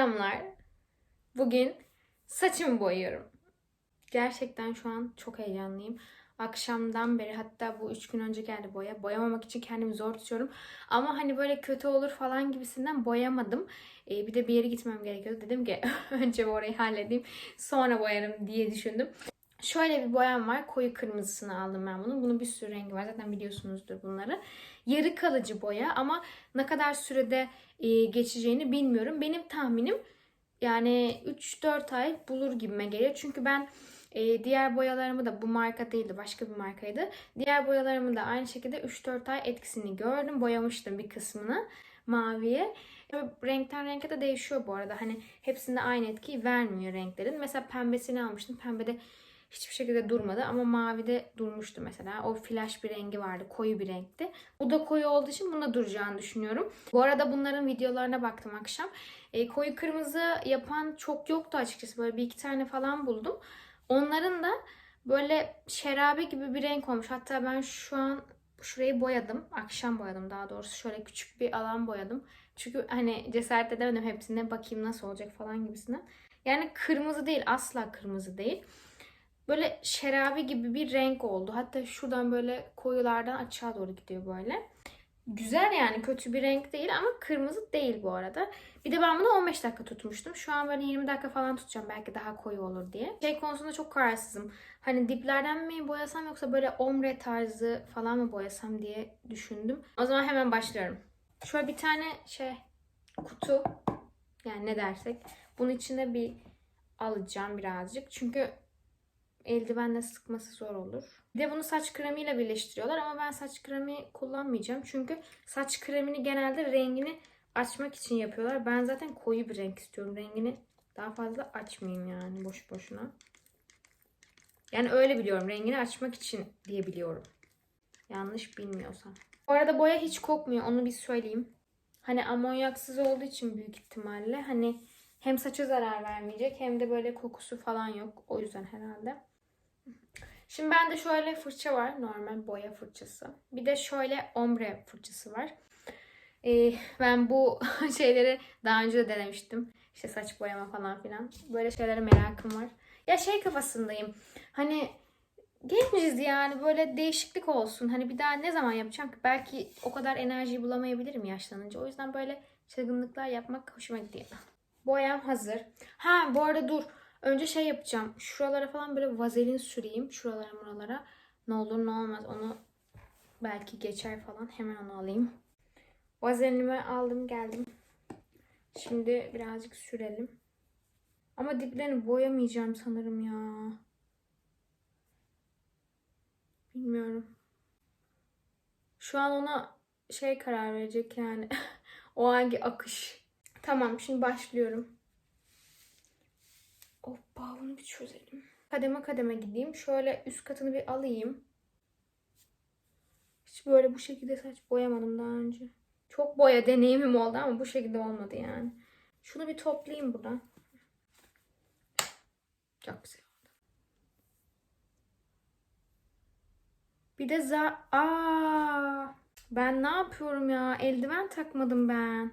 Selamlar. Bugün saçımı boyuyorum. Gerçekten şu an çok heyecanlıyım. Akşamdan beri hatta bu üç gün önce geldi boya. Boyamamak için kendimi zor tutuyorum. Ama hani böyle kötü olur falan gibisinden boyamadım. Ee, bir de bir yere gitmem gerekiyordu. Dedim ki önce orayı halledeyim. Sonra boyarım diye düşündüm. Şöyle bir boyam var. Koyu kırmızısını aldım ben bunun. Bunun bir sürü rengi var. Zaten biliyorsunuzdur bunları. Yarı kalıcı boya ama ne kadar sürede e, geçeceğini bilmiyorum. Benim tahminim yani 3-4 ay bulur gibime geliyor. Çünkü ben e, diğer boyalarımı da bu marka değildi başka bir markaydı. Diğer boyalarımı da aynı şekilde 3-4 ay etkisini gördüm. Boyamıştım bir kısmını maviye. Renkten renke de değişiyor bu arada. Hani hepsinde aynı etkiyi vermiyor renklerin. Mesela pembesini almıştım. Pembede hiçbir şekilde durmadı ama mavide durmuştu mesela. O flash bir rengi vardı. Koyu bir renkti. Bu da koyu olduğu için bunda duracağını düşünüyorum. Bu arada bunların videolarına baktım akşam. E, koyu kırmızı yapan çok yoktu açıkçası. Böyle bir iki tane falan buldum. Onların da böyle şerabe gibi bir renk olmuş. Hatta ben şu an şurayı boyadım. Akşam boyadım daha doğrusu. Şöyle küçük bir alan boyadım. Çünkü hani cesaret edemedim hepsine bakayım nasıl olacak falan gibisinden. Yani kırmızı değil asla kırmızı değil. Böyle şerabe gibi bir renk oldu. Hatta şuradan böyle koyulardan aşağı doğru gidiyor böyle. Güzel yani kötü bir renk değil ama kırmızı değil bu arada. Bir de ben bunu 15 dakika tutmuştum. Şu an böyle 20 dakika falan tutacağım belki daha koyu olur diye. Şey konusunda çok kararsızım. Hani diplerden mi boyasam yoksa böyle ombre tarzı falan mı boyasam diye düşündüm. O zaman hemen başlıyorum. Şöyle bir tane şey kutu yani ne dersek bunun içine bir alacağım birazcık. Çünkü eldivenle sıkması zor olur. Bir de bunu saç kremiyle birleştiriyorlar ama ben saç kremi kullanmayacağım. Çünkü saç kremini genelde rengini açmak için yapıyorlar. Ben zaten koyu bir renk istiyorum. Rengini daha fazla açmayayım yani boş boşuna. Yani öyle biliyorum. Rengini açmak için diye biliyorum. Yanlış bilmiyorsam. Bu arada boya hiç kokmuyor. Onu bir söyleyeyim. Hani amonyaksız olduğu için büyük ihtimalle hani hem saça zarar vermeyecek hem de böyle kokusu falan yok. O yüzden herhalde. Şimdi bende şöyle fırça var. Normal boya fırçası. Bir de şöyle ombre fırçası var. Ee, ben bu şeyleri daha önce de denemiştim. İşte saç boyama falan filan. Böyle şeylere merakım var. Ya şey kafasındayım. Hani genciz yani böyle değişiklik olsun. Hani bir daha ne zaman yapacağım ki? Belki o kadar enerjiyi bulamayabilirim yaşlanınca. O yüzden böyle çılgınlıklar yapmak hoşuma gidiyor. Boyam hazır. Ha bu arada dur. Önce şey yapacağım. Şuralara falan böyle vazelin süreyim. Şuralara buralara. Ne olur ne olmaz onu belki geçer falan. Hemen onu alayım. Vazelinimi aldım geldim. Şimdi birazcık sürelim. Ama diplerini boyamayacağım sanırım ya. Bilmiyorum. Şu an ona şey karar verecek yani. o hangi akış. Tamam şimdi başlıyorum. Hoppa bunu bir çözelim. Kademe kademe gideyim. Şöyle üst katını bir alayım. Hiç böyle bu şekilde saç boyamadım daha önce. Çok boya deneyimim oldu ama bu şekilde olmadı yani. Şunu bir toplayayım buradan. Çok güzel oldu. Bir de za... Aa, ben ne yapıyorum ya? Eldiven takmadım ben.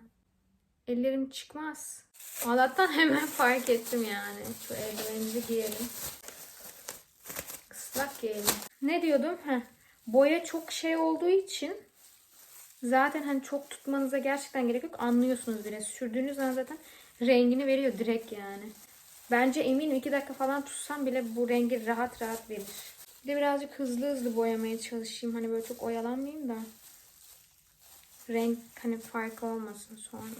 Ellerim çıkmaz. Allah'tan hemen fark ettim yani. Şu eldivenimizi giyelim. Islak giyelim. Ne diyordum? Heh. Boya çok şey olduğu için zaten hani çok tutmanıza gerçekten gerek yok. Anlıyorsunuz bile. Sürdüğünüz zaman zaten rengini veriyor direkt yani. Bence eminim 2 dakika falan tutsam bile bu rengi rahat rahat verir. Bir de birazcık hızlı hızlı boyamaya çalışayım. Hani böyle çok oyalanmayayım da. Renk hani farkı olmasın sonra.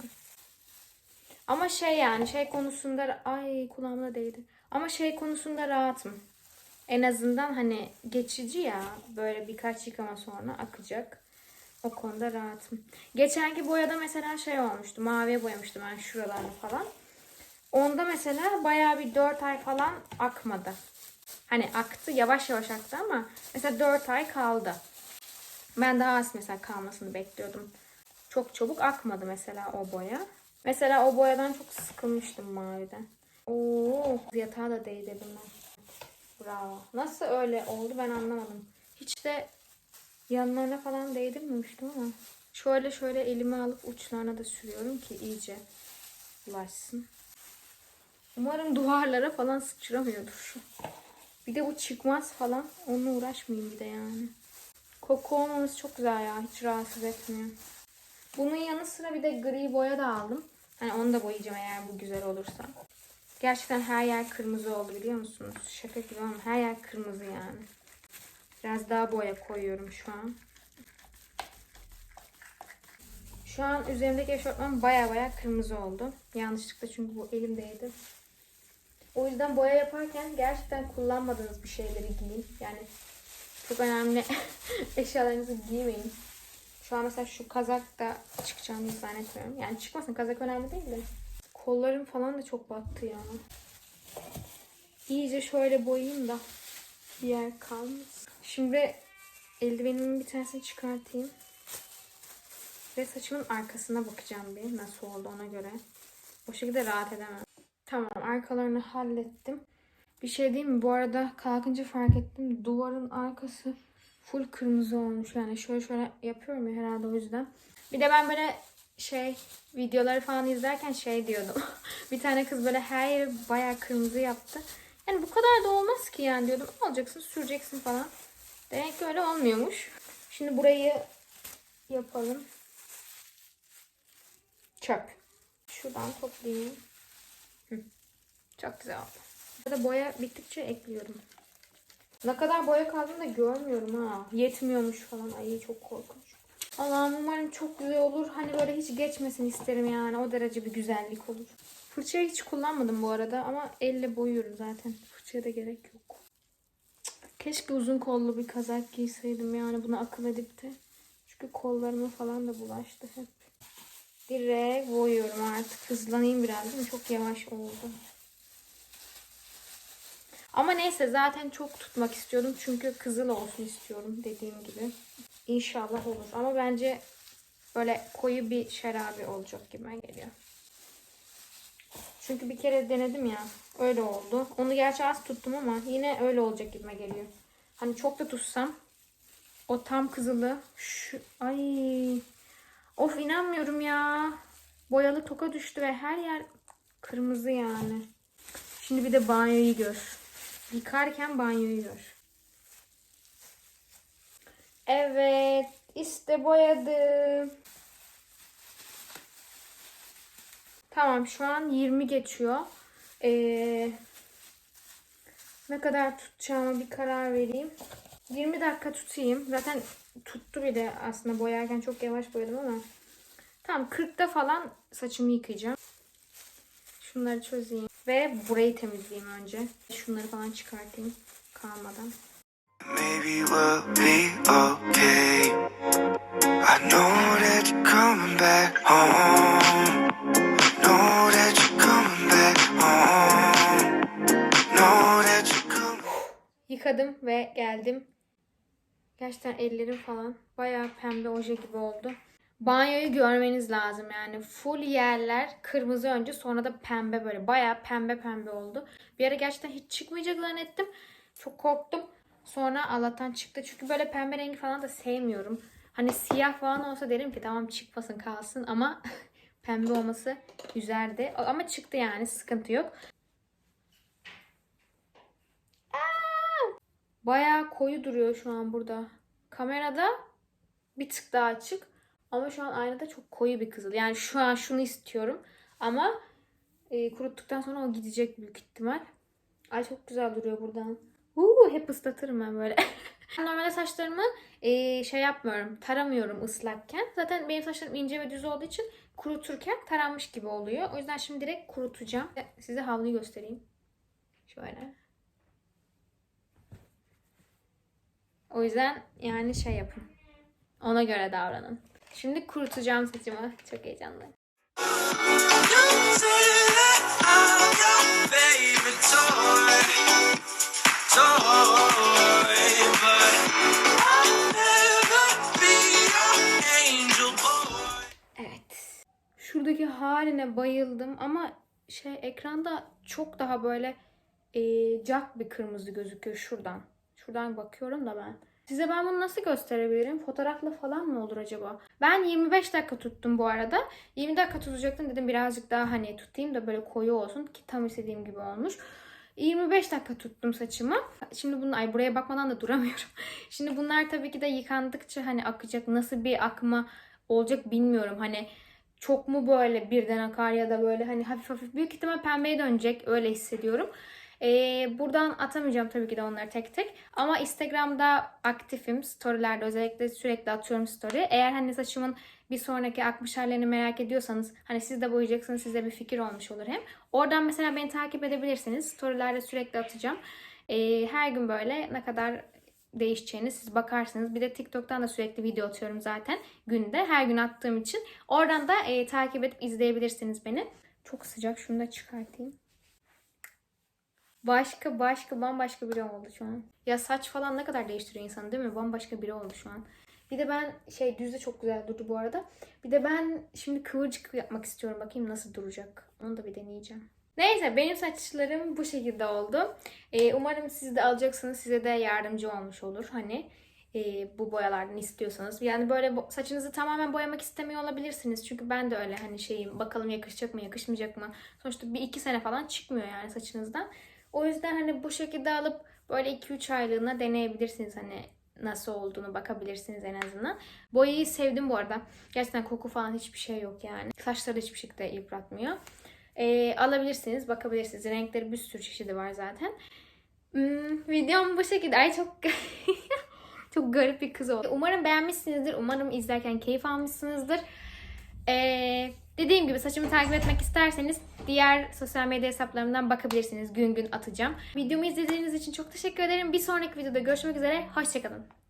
Ama şey yani şey konusunda ay kulağıma değdi. Ama şey konusunda rahatım. En azından hani geçici ya böyle birkaç yıkama sonra akacak. O konuda rahatım. Geçenki boyada mesela şey olmuştu. Maviye boyamıştım ben şuralarını falan. Onda mesela bayağı bir 4 ay falan akmadı. Hani aktı yavaş yavaş aktı ama mesela 4 ay kaldı. Ben daha az mesela kalmasını bekliyordum. Çok çabuk akmadı mesela o boya. Mesela o boyadan çok sıkılmıştım maviden. Oo, yatağa da değdirdim ben. Bravo. Nasıl öyle oldu ben anlamadım. Hiç de yanlarına falan değdirmemiştim ama. Şöyle şöyle elime alıp uçlarına da sürüyorum ki iyice bulaşsın. Umarım duvarlara falan sıçramıyordur. Bir de bu çıkmaz falan. Onunla uğraşmayayım bir de yani. Koku olmaması çok güzel ya. Hiç rahatsız etmiyor. Bunun yanı sıra bir de gri boya da aldım. Hani onu da boyayacağım eğer bu güzel olursa. Gerçekten her yer kırmızı oldu biliyor musunuz? Şaka gibi ama her yer kırmızı yani. Biraz daha boya koyuyorum şu an. Şu an üzerimdeki eşofman baya baya kırmızı oldu. Yanlışlıkla çünkü bu elimdeydi. O yüzden boya yaparken gerçekten kullanmadığınız bir şeyleri giyin. Yani çok önemli eşyalarınızı giymeyin. Şu an mesela şu kazak da çıkacağını zannetmiyorum. Yani çıkmasın kazak önemli değil de. Kollarım falan da çok battı ya. İyice şöyle boyayayım da bir yer kalmasın. Şimdi eldivenimin bir tanesini çıkartayım. Ve saçımın arkasına bakacağım bir nasıl oldu ona göre. O şekilde rahat edemem. Tamam arkalarını hallettim. Bir şey diyeyim mi? Bu arada kalkınca fark ettim. Duvarın arkası full kırmızı olmuş. Yani şöyle şöyle yapıyorum ya herhalde o yüzden. Bir de ben böyle şey videoları falan izlerken şey diyordum. bir tane kız böyle her yeri bayağı kırmızı yaptı. Yani bu kadar da olmaz ki yani diyordum. Alacaksın süreceksin falan. Demek ki öyle olmuyormuş. Şimdi burayı yapalım. Çöp. Şuradan toplayayım. Hı. Çok güzel oldu. Burada boya bittikçe ekliyorum. Ne kadar boya kaldığını da görmüyorum ha. Yetmiyormuş falan. Ay çok korkunç. Allah'ım umarım çok güzel olur. Hani böyle hiç geçmesin isterim yani. O derece bir güzellik olur. Fırçayı hiç kullanmadım bu arada ama elle boyuyorum zaten. Fırçaya da gerek yok. Keşke uzun kollu bir kazak giyseydim yani bunu akıl edip de. Çünkü kollarıma falan da bulaştı hep. Direkt boyuyorum artık. Hızlanayım biraz değil mi? Çok yavaş oldu. Ama neyse zaten çok tutmak istiyordum. Çünkü kızıl olsun istiyorum dediğim gibi. İnşallah olur. Ama bence böyle koyu bir şerabi olacak gibi geliyor. Çünkü bir kere denedim ya. Öyle oldu. Onu gerçi az tuttum ama yine öyle olacak gibime geliyor. Hani çok da tutsam o tam kızılı şu ay of inanmıyorum ya. Boyalı toka düştü ve her yer kırmızı yani. Şimdi bir de banyoyu gör. Yıkarken banyoyu gör. Evet, işte boyadım. Tamam, şu an 20 geçiyor. Ee, ne kadar tutacağıma bir karar vereyim. 20 dakika tutayım. Zaten tuttu bile aslında boyarken çok yavaş boyadım ama. Tamam 40'ta falan saçımı yıkayacağım. Şunları çözeyim. Ve burayı temizleyeyim önce. Şunları falan çıkartayım kalmadan. Maybe we'll be okay. I know that you're coming back home. Know that you're coming back home. Know that you're coming. Yıkadım ve geldim. Gerçekten ellerim falan bayağı pembe oje gibi oldu. Banyoyu görmeniz lazım yani. Full yerler kırmızı önce sonra da pembe böyle bayağı pembe pembe oldu. Bir ara gerçekten hiç çıkmayacak zannettim. Çok korktum. Sonra Allah'tan çıktı. Çünkü böyle pembe rengi falan da sevmiyorum. Hani siyah falan olsa derim ki tamam çıkmasın kalsın ama pembe olması güzeldi. Ama çıktı yani sıkıntı yok. Bayağı koyu duruyor şu an burada. Kamerada bir tık daha açık. Ama şu an aynada çok koyu bir kızıl. Yani şu an şunu istiyorum. Ama e, kuruttuktan sonra o gidecek büyük ihtimal. Ay çok güzel duruyor buradan. Uuu hep ıslatırım ben böyle. Normalde saçlarımı e, şey yapmıyorum. Taramıyorum ıslakken. Zaten benim saçlarım ince ve düz olduğu için kuruturken taranmış gibi oluyor. O yüzden şimdi direkt kurutacağım. Size havluyu göstereyim. Şöyle. O yüzden yani şey yapın. Ona göre davranın. Şimdi kurutacağım saçımı. Çok heyecanlıyım. Evet. Şuradaki haline bayıldım ama şey ekranda çok daha böyle e, cak bir kırmızı gözüküyor şuradan. Şuradan bakıyorum da ben. Size ben bunu nasıl gösterebilirim? Fotoğrafla falan mı olur acaba? Ben 25 dakika tuttum bu arada. 20 dakika tutacaktım dedim birazcık daha hani tutayım da böyle koyu olsun ki tam istediğim gibi olmuş. 25 dakika tuttum saçımı. Şimdi bunu ay buraya bakmadan da duramıyorum. Şimdi bunlar tabii ki de yıkandıkça hani akacak. Nasıl bir akma olacak bilmiyorum. Hani çok mu böyle birden akar ya da böyle hani hafif hafif büyük ihtimal pembeye dönecek öyle hissediyorum. Ee, buradan atamayacağım tabii ki de onları tek tek. Ama Instagram'da aktifim. Storylerde özellikle sürekli atıyorum story. Eğer hani saçımın bir sonraki akmış hallerini merak ediyorsanız hani siz de boyayacaksınız size bir fikir olmuş olur hem. Oradan mesela beni takip edebilirsiniz. Storylerde sürekli atacağım. Ee, her gün böyle ne kadar değişeceğini siz bakarsınız. Bir de TikTok'tan da sürekli video atıyorum zaten günde. Her gün attığım için. Oradan da e, takip edip izleyebilirsiniz beni. Çok sıcak. Şunu da çıkartayım. Başka başka bambaşka biri oldu şu an. Ya saç falan ne kadar değiştiriyor insanı değil mi? Bambaşka biri oldu şu an. Bir de ben şey düzde çok güzel durdu bu arada. Bir de ben şimdi kıvırcık yapmak istiyorum. Bakayım nasıl duracak. Onu da bir deneyeceğim. Neyse benim saçlarım bu şekilde oldu. Ee, umarım siz de alacaksınız. Size de yardımcı olmuş olur. Hani e, bu boyalardan istiyorsanız. Yani böyle saçınızı tamamen boyamak istemiyor olabilirsiniz. Çünkü ben de öyle hani şeyim bakalım yakışacak mı yakışmayacak mı. Sonuçta bir iki sene falan çıkmıyor yani saçınızdan. O yüzden hani bu şekilde alıp böyle 2-3 aylığına deneyebilirsiniz hani nasıl olduğunu bakabilirsiniz en azından. Boyayı sevdim bu arada. Gerçekten koku falan hiçbir şey yok yani. Saçları hiçbir şekilde yıpratmıyor. Ee, alabilirsiniz, bakabilirsiniz. Renkleri bir sürü çeşidi var zaten. Hmm, videom bu şekilde. Ay çok çok garip bir kız oldu. Umarım beğenmişsinizdir. Umarım izlerken keyif almışsınızdır. Ee, dediğim gibi saçımı takip etmek isterseniz diğer sosyal medya hesaplarımdan bakabilirsiniz. Gün gün atacağım. Videomu izlediğiniz için çok teşekkür ederim. Bir sonraki videoda görüşmek üzere. Hoşçakalın.